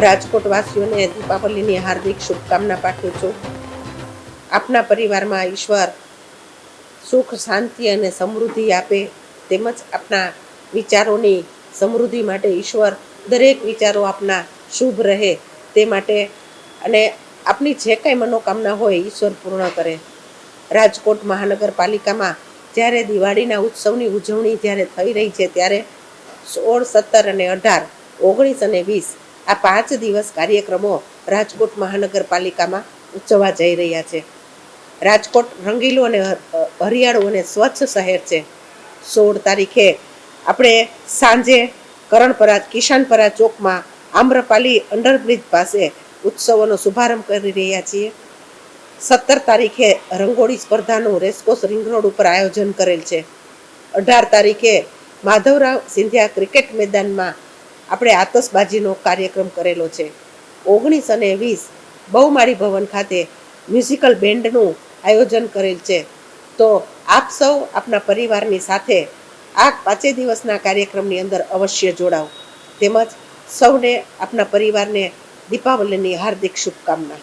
રાજકોટ વાસીઓને દીપાવલીની હાર્દિક શુભકામના પાઠવું છું. આપના પરિવારમાં ઈશ્વર સુખ, શાંતિ અને સમૃદ્ધિ આપે તેમજ આપના વિચારોની સમૃદ્ધિ માટે ઈશ્વર દરેક વિચારો આપના શુભ રહે તે માટે અને આપની જે કાંઈ મનોકામના હોય ઈશ્વર પૂર્ણ કરે. રાજકોટ મહાનગરપાલિકામાં જ્યારે દિવાળીના ઉત્સવની ઉજવણી જ્યારે થઈ રહી છે ત્યારે સોળ, સત્તર અને અઢાર, ઓગણીસ અને વીસ આ પાંચ દિવસ કાર્યક્રમો રાજકોટ મહાનગરપાલિકામાં ઉજવવા જઈ રહ્યા છે. રાજકોટ રંગીલું અને હરિયાળું અને સ્વચ્છ શહેર છે. સોળ તારીખે આપણે સાંજે કરણપરા કિશાનપરા ચોકમાં આમ્રપાલી અંડરબ્રિજ પાસે ઉત્સવોનો શુભારંભ કરી રહ્યા છીએ. સત્તર તારીખે રંગોળી સ્પર્ધાનું રેસકોસ રિંગ રોડ ઉપર આયોજન કરેલ છે. અઢાર તારીખે માધવરાવ સિંધિયા ક્રિકેટ મેદાનમાં આપણે આતશબાજીનો કાર્યક્રમ કરેલો છે. ઓગણીસ અને વીસ બહુમાળી ભવન ખાતે મ્યુઝિકલ બેન્ડનું આયોજન કરેલ છે. તો આપ સૌ આપના પરિવારની સાથે આ પાંચે દિવસના કાર્યક્રમની અંદર અવશ્ય જોડાઓ તેમજ સૌને આપના પરિવારને દીપાવલીની હાર્દિક શુભકામના.